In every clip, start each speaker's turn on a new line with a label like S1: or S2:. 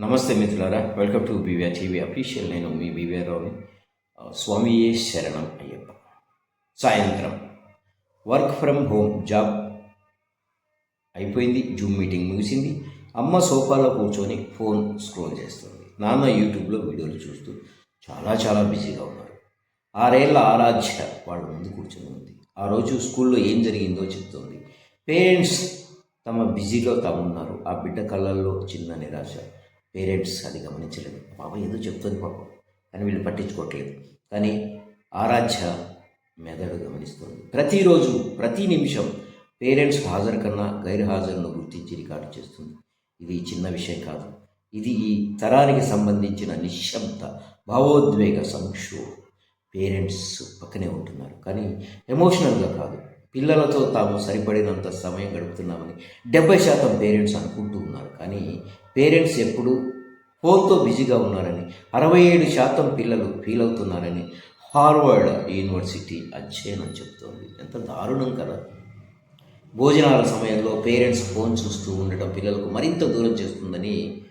S1: నమస్తే మిత్రులారా welcome to BVR TV official. నేను మీ బీవీఆర్ స్వామియే శరణం అయ్యప్ప. సాయంత్రం. వర్క్ ఫ్రమ్ హోమ్ జాబ్ అయిపోయింది జూమ్ మీటింగ్ ముగిసింది. అమ్మ సోఫాలో కూర్చొని ఫోన్ స్క్రోల్ చేస్తుంది. నాన్న యూట్యూబ్లో వీడియోలు చూస్తూ చాలా చాలా బిజీగా ఉన్నారు. ఆరేళ్ళ ఆరాధ్య వాళ్ళ ముందు కూర్చొని ఉంది. ఆ రోజు స్కూల్లో ఏం జరిగిందో చెప్తోంది. పేరెంట్స్ తమ బిజీలో తమ ఉన్నారు ఆ బిడ్డ కళ్ళల్లో చిన్న నిరాశ. పేరెంట్స్ అది గమనించలేదు. పాప ఏదో చెప్తుంది పాపం. కానీ వీళ్ళు పట్టించుకోవట్లేదు. కానీ ఆరాధ్య మెదడు గమనిస్తుంది. ప్రతిరోజు ప్రతి నిమిషం పేరెంట్స్ హాజరు కన్నా గైర్హాజరును గుర్తించి రికార్డు చేస్తుంది. ఇది చిన్న విషయం కాదు. ఇది ఈ తరానికి సంబంధించిన నిశ్శబ్ద భావోద్వేగ సంక్షోభం పేరెంట్స్ పక్కనే ఉంటున్నారు. కానీ ఎమోషనల్గా కాదు. పిల్లలతో తాము సరిపడినంత సమయం గడుపుతున్నామని డెబ్బై శాతం పేరెంట్స్ అనుకుంటూ ఉన్నారు. కానీ పేరెంట్స్ ఎప్పుడు ఫోన్తో బిజీగా ఉన్నారని అరవై ఏడు శాతం పిల్లలు ఫీల్ అవుతున్నారని హార్వర్డ్ యూనివర్సిటీ అధ్యయనం చెబుతోంది. ఎంత దారుణం కదా. భోజనాల సమయంలో పేరెంట్స్ ఫోన్ చూస్తూ ఉండటం పిల్లలకు మరింత దూరం చేస్తుందని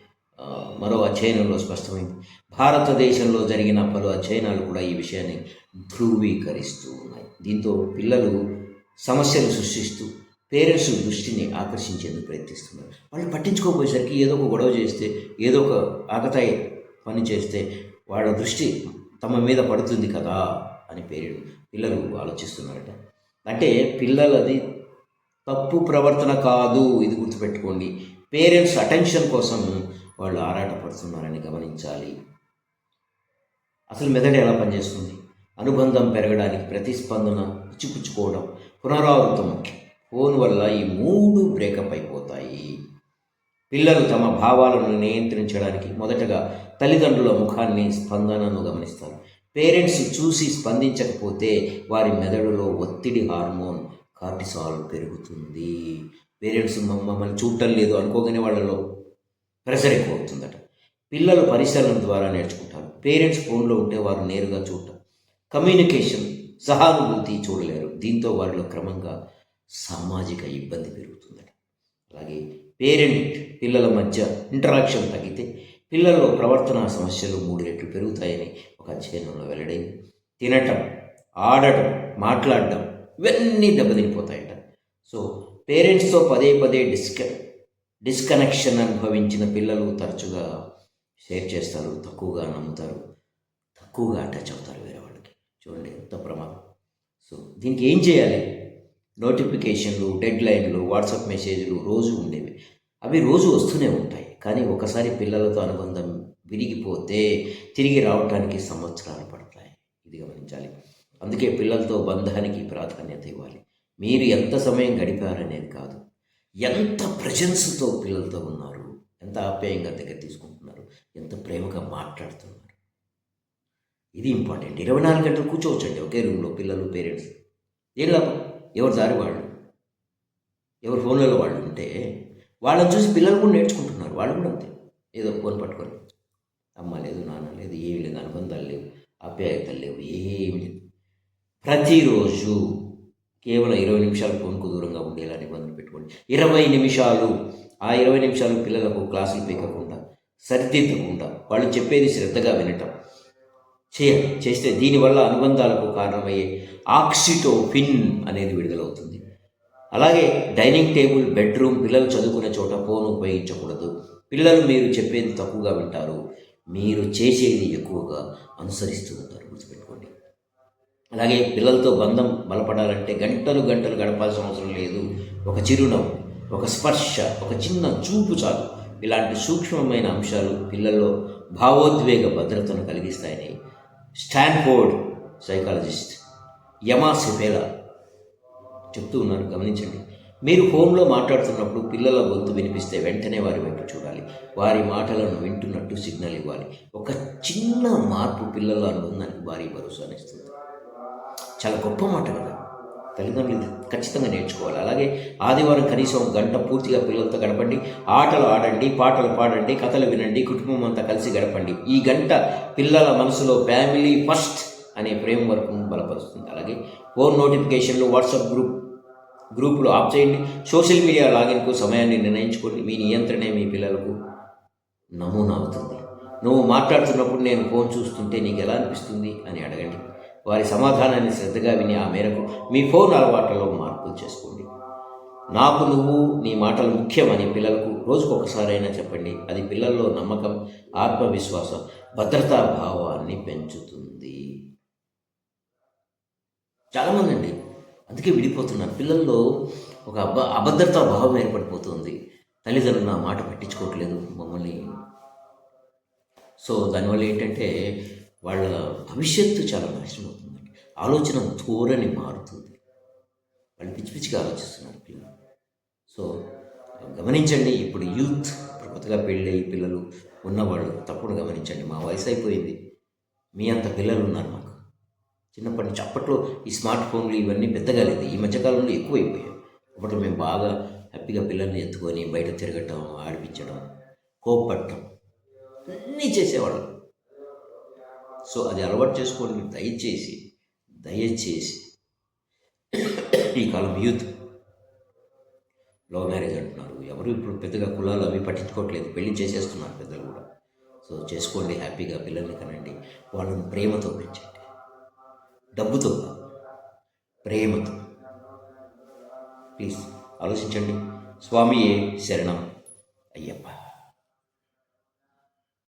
S1: మరో అధ్యయనంలో స్పష్టమైంది. భారతదేశంలో జరిగిన పలు అధ్యయనాలు కూడా ఈ విషయాన్ని ధృవీకరిస్తూ ఉన్నాయి. దీంతో పిల్లలు సమస్యలు సృష్టిస్తూ పేరెంట్స్ దృష్టిని ఆకర్షించేందుకు ప్రయత్నిస్తున్నారు. వాళ్ళు పట్టించుకోపోయేసరికి ఏదో ఒక గొడవ చేస్తే ఏదో ఒక ఆకతాయి పని చేస్తే వాళ్ళ దృష్టి తమ మీద పడుతుంది కదా అని పేరెంట్ పిల్లలు ఆలోచిస్తున్నారట. అంటే పిల్లలది తప్పు ప్రవర్తన కాదు ఇది గుర్తుపెట్టుకోండి. పేరెంట్స్ అటెన్షన్ కోసం వాళ్ళు ఆరాటపడుతున్నారని గమనించాలి. అసలు మెదడు ఎలా పనిచేస్తుంది? అనుబంధం పెరగడానికి ప్రతిస్పందన పుచ్చిపుచ్చుకోవడం పునరావృతం ముఖ్యం. ఫోన్ వల్ల ఈ మూడు బ్రేకప్ అయిపోతాయి. పిల్లలు తమ భావాలను నియంత్రించడానికి మొదటగా తల్లిదండ్రుల ముఖాన్ని స్పందనను గమనిస్తారు. పేరెంట్స్ చూసి స్పందించకపోతే వారి మెదడులో ఒత్తిడి హార్మోన్ కార్టిసాల్ పెరుగుతుంది. పేరెంట్స్ మమ్మల్ని చూడటం లేదు అనుకోగానే వాళ్ళలో ప్రెషర్ ఎక్కువ అవుతుందట పిల్లలు పరిశీలన ద్వారా నేర్చుకుంటారు. పేరెంట్స్ ఫోన్లో ఉంటే వారు నేరుగా చూడటం. కమ్యూనికేషన్ సహానుభూతి చూడలేరు. దీంతో వారిలో క్రమంగా సామాజిక ఇబ్బంది పెరుగుతుందట. అలాగే పేరెంట్ పిల్లల మధ్య ఇంటరాక్షన్ తగ్గితే పిల్లల్లో ప్రవర్తన సమస్యలు మూడు రెట్లు పెరుగుతాయని ఒక అధ్యయనంలో వెల్లడైంది. తినటం ఆడటం మాట్లాడటం ఇవన్నీ దెబ్బతినిపోతాయట. సో పేరెంట్స్తో పదే పదే డిస్క డిస్కనెక్షన్ అనుభవించిన పిల్లలు తరచుగా షేర్ చేస్తారు తక్కువగా నమ్ముతారు తక్కువగా అటాచ్ అవుతారు వేరే వాళ్ళకి. చూడండి ఎంత ప్రమాదం. సో దీనికి ఏం చేయాలి? నోటిఫికేషన్లు డెడ్ లైన్లు వాట్సాప్ మెసేజ్లు రోజు ఉండేవి. అవి రోజు వస్తూనే ఉంటాయి. కానీ ఒకసారి పిల్లలతో అనుబంధం విరిగిపోతే తిరిగి రావడానికి సంవత్సరాలు పడతాయి. ఇది గమనించాలి. అందుకే పిల్లలతో బంధానికి ప్రాధాన్యత ఇవ్వాలి. మీరు ఎంత సమయం గడిపారనేది కాదు. ఎంత ప్రజెన్స్తో పిల్లలతో ఉన్నారు ఎంత ఆప్యాయంగా దగ్గర తీసుకుంటున్నారు ఎంత ప్రేమగా మాట్లాడుతున్నారు. ఇది ఇంపార్టెంట్ ఇరవై నాలుగు గంటలు కూర్చోవచ్చండి ఒకే రూమ్లో పిల్లలు పేరెంట్స్ ఏం లాభం? ఎవరు దారి వాళ్ళు? ఎవరు ఫోన్లలో వాళ్ళు ఉంటే వాళ్ళని చూసి పిల్లలు కూడా నేర్చుకుంటున్నారు. వాళ్ళు కూడా అంతే. ఏదో ఫోన్ పట్టుకొని అమ్మ లేదు నాన్న లేదు ఏమి లేదు అనుబంధాలు లేవు ఆప్యాయతలు లేవు ఏమి లేదు. ప్రతిరోజు కేవలం ఇరవై నిమిషాలు ఫోన్కు దూరంగా ఉండేలా నిబంధన పెట్టుకోండి. ఇరవై నిమిషాలు ఆ ఇరవై నిమిషాలు పిల్లలకు క్లాసులు పీకకుండా సరిదిద్దకుండా వాళ్ళు చెప్పేది శ్రద్ధగా వినటం. చేయాలి చేస్తే దీనివల్ల అనుబంధాలకు కారణమయ్యే ఆక్సిటోఫిన్ అనేది విడుదలవుతుంది. అలాగే డైనింగ్ టేబుల్ బెడ్రూమ్ పిల్లలు చదువుకునే చోట ఫోన్ ఉపయోగించకూడదు. పిల్లలు మీరు చెప్పేది తక్కువగా వింటారు. మీరు చేసేది ఎక్కువగా అనుసరిస్తూ ఉంటారు గుర్తుపెట్టుకోండి. అలాగే పిల్లలతో బంధం బలపడాలంటే గంటలు గంటలు గడపాల్సిన అవసరం లేదు. ఒక చిరునవ్వు ఒక స్పర్శ ఒక చిన్న చూపు చాలు. ఇలాంటి సూక్ష్మమైన అంశాలు పిల్లల్లో భావోద్వేగ భద్రతను కలిగిస్తాయని స్టాన్ఫోర్డ్ సైకాలజిస్ట్ యమా సిఫేలా చెప్తూ ఉన్నారు. గమనించండి. మీరు ఫోన్లో మాట్లాడుతున్నప్పుడు పిల్లల గొంతు వినిపిస్తే వెంటనే వారి వైపు చూడాలి. వారి మాటలను వింటున్నట్టు సిగ్నల్ ఇవ్వాలి. ఒక చిన్న మార్పు పిల్లల అనుబంధానికి భారీ భరోసానిస్తుంది చాలా గొప్ప మాట కదా. తల్లిదండ్రులు ఖచ్చితంగా నేర్చుకోవాలి. అలాగే ఆదివారం కనీసం గంట పూర్తిగా పిల్లలతో గడపండి. ఆటలు ఆడండి పాటలు పాడండి కథలు వినండి కుటుంబం అంతా కలిసి గడపండి. ఈ గంట పిల్లల మనసులో ఫ్యామిలీ ఫస్ట్ అనే ఫ్రేమ్ వర్క్ను బలపరుస్తుంది. అలాగే ఫోన్ నోటిఫికేషన్లు వాట్సాప్ గ్రూప్ గ్రూపులు ఆఫ్ చేయండి. సోషల్ మీడియా లాగిన్కు సమయాన్ని నిర్ణయించుకోండి. మీ నియంత్రణే మీ పిల్లలకు నమూనా అవుతుంది నువ్వు మాట్లాడుతున్నప్పుడు నేను ఫోన్ చూస్తుంటే నీకు ఎలా అనిపిస్తుంది అని అడగండి. వారి సమాధానాన్ని శ్రద్ధగా విని ఆ మేరకు మీ ఫోన్ అలవాట్లలో మార్పులు చేసుకోండి. నాకు నువ్వు నీ మాటలు ముఖ్యమని పిల్లలకు రోజుకొకసారైనా చెప్పండి. అది పిల్లల్లో నమ్మకం ఆత్మవిశ్వాసం భద్రతా భావాన్ని పెంచుతుంది. చాలామంది అండి అందుకే విడిపోతున్నారు. పిల్లల్లో ఒక అబ అభద్రతా భావం ఏర్పడిపోతుంది. తల్లిదండ్రులు నా మాట పట్టించుకోవట్లేదు మమ్మల్ని. సో దానివల్ల ఏంటంటే వాళ్ళ భవిష్యత్తు చాలా నాశనం ఆలోచన ధోరణి మారుతుంది. వాళ్ళు పిచ్చి పిచ్చిగా ఆలోచిస్తున్నారు పిల్లలు. సో గమనించండి ఇప్పుడు యూత్ ఇప్పుడు కొత్తగా పెళ్ళి పిల్లలు ఉన్నవాళ్ళు తప్పుడు గమనించండి. మా వయసు అయిపోయింది. మీ అంత పిల్లలు ఉన్నారు మాకు. చిన్నప్పటి నుంచి అప్పట్లో ఈ స్మార్ట్ ఫోన్లు ఇవన్నీ పెద్దగా లేదు. ఈ మధ్యకాలంలో ఎక్కువైపోయాయి. అప్పట్లో మేము బాగా హ్యాపీగా పిల్లల్ని ఎత్తుకొని బయట తిరగటం ఆడిపించడం కోప్పట్టడం అన్నీ చేసేవాళ్ళం. సో అది అలవాటు చేసుకోండి దయచేసి దయచేసి ఈ కాలం యూత్ లవ్ మ్యారేజ్ అంటున్నారు. ఎవరు ఇప్పుడు పెద్దగా కులాలు అవి పట్టించుకోవట్లేదు. పెళ్ళి చేసేస్తున్నారు పెద్దలు కూడా. సో చేసుకోండి హ్యాపీగా పిల్లల్ని కనండి. వాళ్ళని ప్రేమతో పెంచండి. డబ్బుతో ప్రేమతో. ప్లీజ్ ఆలోచించండి. స్వామియే శరణం అయ్యప్ప.